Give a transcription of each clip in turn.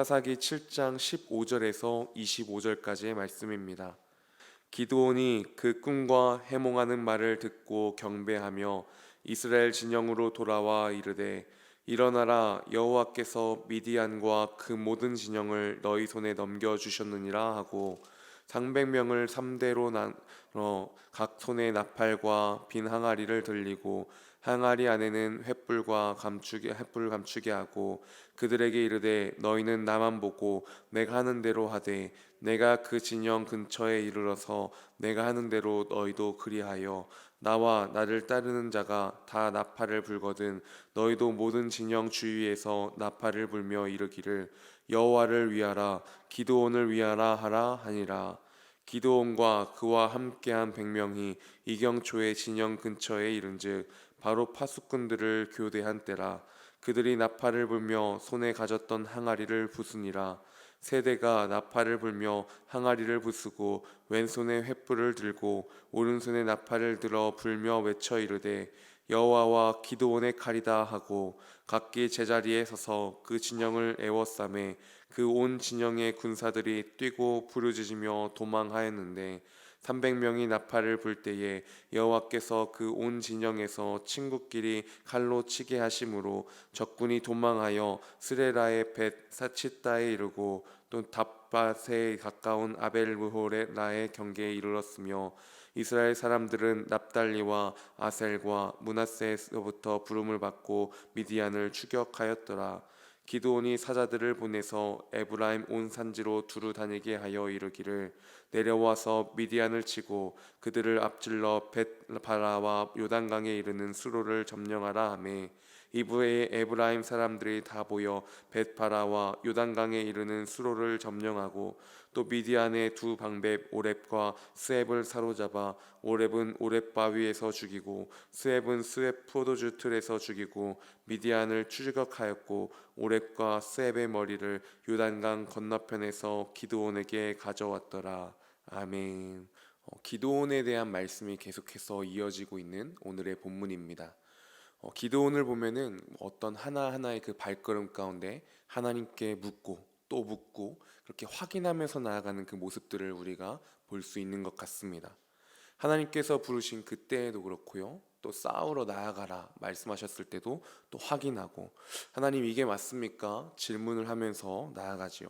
사사기 7장 15절에서 25절까지의 말씀입니다. 기드온이 그 꿈과 해몽하는 말을 듣고 경배하며 이스라엘 진영으로 돌아와 이르되 일어나라 여호와께서 미디안과 그 모든 진영을 너희 손에 넘겨 주셨느니라 하고 상백명을 삼대로 나눠 각 손에 나팔과 빈 항아리를 들리고 항아리 안에는 횃불과 감추게 횃불 감추게 하고 그들에게 이르되 너희는 나만 보고 내가 하는 대로 하되 내가 그 진영 근처에 이르러서 내가 하는 대로 너희도 그리하여 나와 나를 따르는 자가 다 나팔을 불거든 너희도 모든 진영 주위에서 나팔을 불며 이르기를 여호와를 위하라 기드온을 위하라 하라 하니라. 기드온과 그와 함께한 백명이 이경초의 진영 근처에 이른즉 바로 파수꾼들을 교대한 때라 그들이 나팔을 불며 손에 가졌던 항아리를 부수니라. 세대가 나팔을 불며 항아리를 부수고 왼손에 횃불을 들고 오른손에 나팔을 들어 불며 외쳐 이르되 여호와와 기드온의 칼이다 하고 각기 제자리에 서서 그 진영을 애워싸매 그 온 진영의 군사들이 뛰고 부르짖으며 도망하였는데 300명이 나팔을 불 때에 여호와께서 그 온 진영에서 친구끼리 칼로 치게 하심으로 적군이 도망하여 스레라의 벳 사치다에 이르고 또 답밭에 가까운 아벨무호레라의 경계에 이르렀으며 이스라엘 사람들은 납달리와 아셀과 문하세에서부터 부름을 받고 미디안을 추격하였더라. 기드온이 사자들을 보내서 에브라임 온 산지로 두루 다니게 하여 이르기를 내려와서 미디안을 치고 그들을 앞질러 벳바라와 요단강에 이르는 수로를 점령하라 하매 이브의 에브라임 사람들이 다 보여 벳바라와 요단강에 이르는 수로를 점령하고 또 미디안의 두 방백 오렙과 스앱을 사로잡아 오렙은 오렙 바위에서 죽이고 스앱은 스앱 포도주 틀에서 죽이고 미디안을 추격하였고 오렙과 스앱의 머리를 요단강 건너편에서 기드온에게 가져왔더라 아멘. 어, 기드온에 대한 말씀이 계속해서 이어지고 있는 오늘의 본문입니다. 어, 기드온을 보면은 어떤 하나 하나의 그 발걸음 가운데 하나님께 묻고 또 묻고 그렇게 확인하면서 나아가는 그 모습들을 우리가 볼 수 있는 것 같습니다. 하나님께서 부르신 그때에도 그렇고요. 또 싸우러 나아가라 말씀하셨을 때도 또 확인하고 하나님 이게 맞습니까? 질문을 하면서 나아가지요.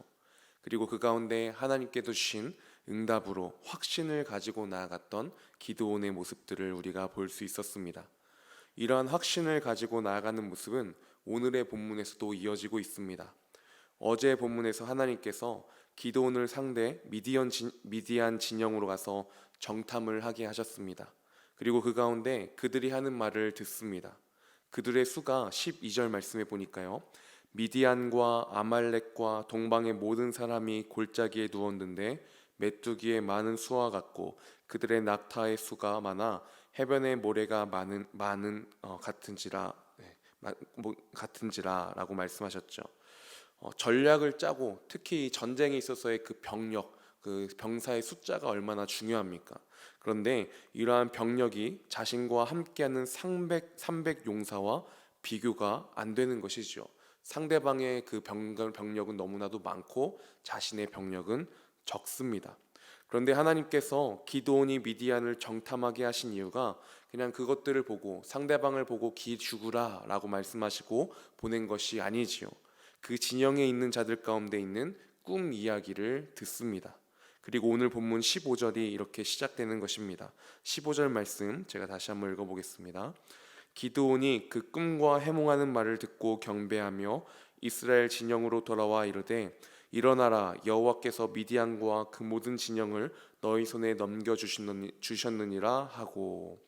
그리고 그 가운데 하나님께서 주신 응답으로 확신을 가지고 나아갔던 기드온의 모습들을 우리가 볼 수 있었습니다. 이러한 확신을 가지고 나아가는 모습은 오늘의 본문에서도 이어지고 있습니다. 어제 본문에서 하나님께서 기도온을 상대 미디안, 진, 미디안 진영으로 가서 정탐을 하게 하셨습니다. 그리고 그 가운데 그들이 하는 말을 듣습니다. 그들의 수가 12절 말씀에 보니까요. 미디안과 아말렉과 동방의 모든 사람이 골짜기에 누웠는데 메뚜기의 많은 수와 같고 그들의 낙타의 수가 많아 해변의 모래가 많은 많은 어, 같은지라 네, 마, 뭐, 같은지라라고 말씀하셨죠. 어, 전략을 짜고 특히 전쟁에 있어서의 그 병력, 그 병사의 숫자가 얼마나 중요합니까? 그런데 이러한 병력이 자신과 함께하는 300, 300 용사와 비교가 안 되는 것이죠. 상대방의 그 병력은 너무나도 많고 자신의 병력은 적습니다. 그런데 하나님께서 기도온이 미디안을 정탐하게 하신 이유가 그냥 그것들을 보고 상대방을 보고 기 죽으라라고 말씀하시고 보낸 것이 아니지요. 그 진영에 있는 자들 가운데 있는 꿈 이야기를 듣습니다. 그리고 오늘 본문 15절이 이렇게 시작되는 것입니다. 15절 말씀 제가 다시 한번 읽어보겠습니다. 기드온이 그 꿈과 해몽하는 말을 듣고 경배하며 이스라엘 진영으로 돌아와 이르되 일어나라 여호와께서 미디안과 그 모든 진영을 너희 손에 넘겨 주셨느니라 하고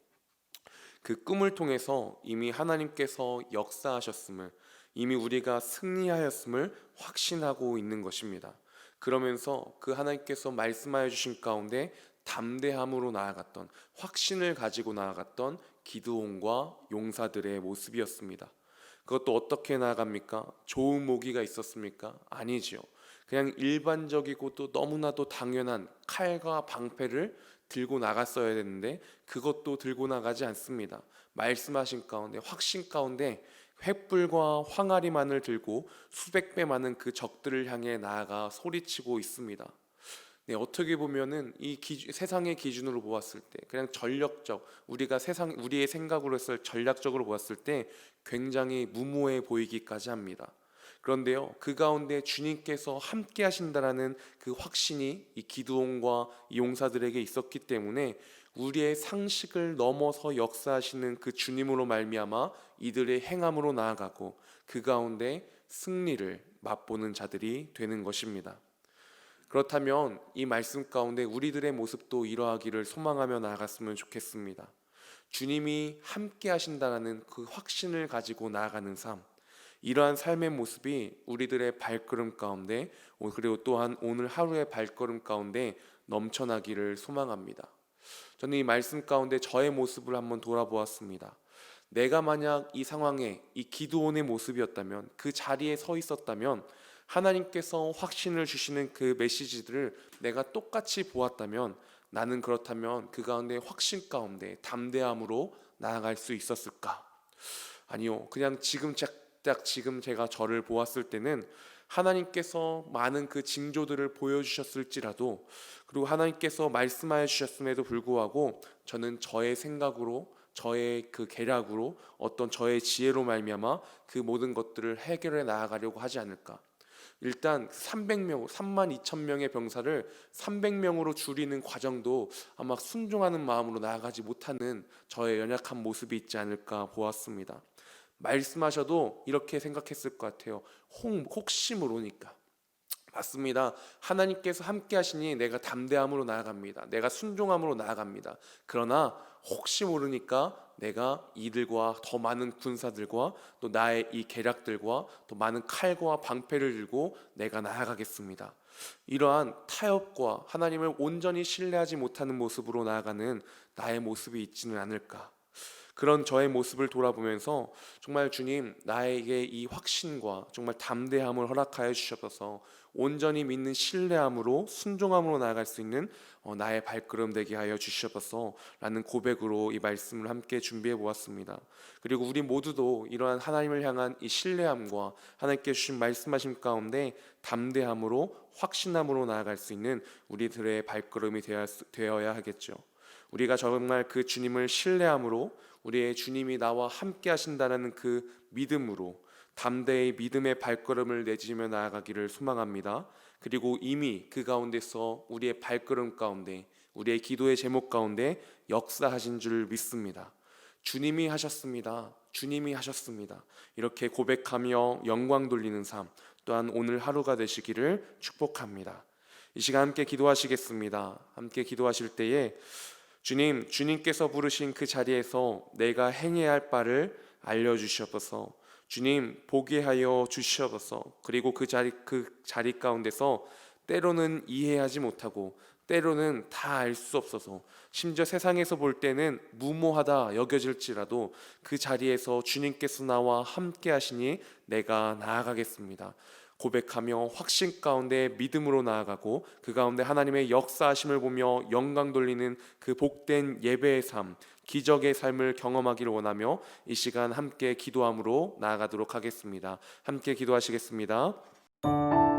그 꿈을 통해서 이미 하나님께서 역사하셨음을 이미 우리가 승리하였음을 확신하고 있는 것입니다. 그러면서 그 하나님께서 말씀하여 주신 가운데 담대함으로 나아갔던 확신을 가지고 나아갔던 기드온과 용사들의 모습이었습니다. 그것도 어떻게 나아갑니까? 좋은 모기가 있었습니까? 아니지요. 그냥 일반적이고 또 너무나도 당연한 칼과 방패를 들고 나갔어야 되는데 그것도 들고 나가지 않습니다. 말씀하신 가운데 확신 가운데 횃불과 황아리만을 들고 수백 배 많은 그 적들을 향해 나아가 소리치고 있습니다. 네, 어떻게 보면은 이 기준- 세상의 기준으로 보았을 때 그냥 전력적 우리가 세상 우리의 생각으로 했을 전략적으로 보았을 때 굉장히 무모해 보이기까지 합니다. 그런데요, 그 가운데 주님께서 함께 하신다라는 그 확신이 이 기드온과 이 용사들에게 있었기 때문에 우리의 상식을 넘어서 역사하시는 그 주님으로 말미암아 이들의 행함으로 나아가고 그 가운데 승리를 맛보는 자들이 되는 것입니다. 그렇다면 이 말씀 가운데 우리들의 모습도 이러하기를 소망하며 나아갔으면 좋겠습니다. 주님이 함께 하신다라는 그 확신을 가지고 나아가는 삶. 이러한 삶의 모습이 우리들의 발걸음 가운데 그리고 또한 오늘 하루의 발걸음 가운데 넘쳐나기를 소망합니다. 저는 이 말씀 가운데 저의 모습을 한번 돌아보았습니다. 내가 만약 이 상황에 이 기도원의 모습이었다면 그 자리에 서 있었다면 하나님께서 확신을 주시는 그 메시지들을 내가 똑같이 보았다면 나는 그렇다면 그 가운데 확신 가운데 담대함으로 나아갈 수 있었을까? 아니요. 그냥 지금 딱 지금 제가 저를 보았을 때는 하나님께서 많은 그 징조들을 보여주셨을지라도 그리고 하나님께서 말씀하여 주셨음에도 불구하고 저는 저의 생각으로 저의 그 계략으로 어떤 저의 지혜로 말미암아 그 모든 것들을 해결해 나아가려고 하지 않을까. 일단 300명, 3만 2천 명의 병사를 300명으로 줄이는 과정도 아마 순종하는 마음으로 나아가지 못하는 저의 연약한 모습이 있지 않을까 보았습니다. 말씀하셔도 이렇게 생각했을 것 같아요. 혹, 혹시 모르니까. 맞습니다. 하나님께서 함께 하시니 내가 담대함으로 나아갑니다. 내가 순종함으로 나아갑니다. 그러나 혹시 모르니까 내가 이들과 더 많은 군사들과 또 나의 이 계략들과 또 많은 칼과 방패를 들고 내가 나아가겠습니다. 이러한 타협과 하나님을 온전히 신뢰하지 못하는 모습으로 나아가는 나의 모습이 있지는 않을까. 그런 저의 모습을 돌아보면서 정말 주님 나에게 이 확신과 정말 담대함을 허락하여 주셔서 온전히 믿는 신뢰함으로 순종함으로 나아갈 수 있는 어, 나의 발걸음 되게 하여 주셔서라는 고백으로 이 말씀을 함께 준비해 보았습니다. 그리고 우리 모두도 이러한 하나님을 향한 이 신뢰함과 하나님께 주신 말씀하심 가운데 담대함으로 확신함으로 나아갈 수 있는 우리들의 발걸음이 되어야 하겠죠. 우리가 정말 그 주님을 신뢰함으로 우리의 주님이 나와 함께 하신다는 그 믿음으로 담대히 믿음의 발걸음을 내지며 나아가기를 소망합니다. 그리고 이미 그 가운데서 우리의 발걸음 가운데 우리의 기도의 제목 가운데 역사하신 줄 믿습니다. 주님이 하셨습니다. 주님이 하셨습니다. 이렇게 고백하며 영광 돌리는 삶 또한 오늘 하루가 되시기를 축복합니다. 이 시간 함께 기도하시겠습니다. 함께 기도하실 때에 주님, 주님께서 부르신 그 자리에서 내가 행해야 할 바를 알려 주시옵소서. 주님 보게 하여 주시옵소서. 그리고 그 자리 그 자리 가운데서 때로는 이해하지 못하고 때로는 다 알 수 없어서 심지어 세상에서 볼 때는 무모하다 여겨질지라도 그 자리에서 주님께서 나와 함께 하시니 내가 나아가겠습니다. 고백하며 확신 가운데 믿음으로 나아가고 그 가운데 하나님의 역사하심을 보며 영광 돌리는 그 복된 예배의 삶, 기적의 삶을 경험하기를 원하며 이 시간 함께 기도함으로 나아가도록 하겠습니다. 함께 기도하시겠습니다.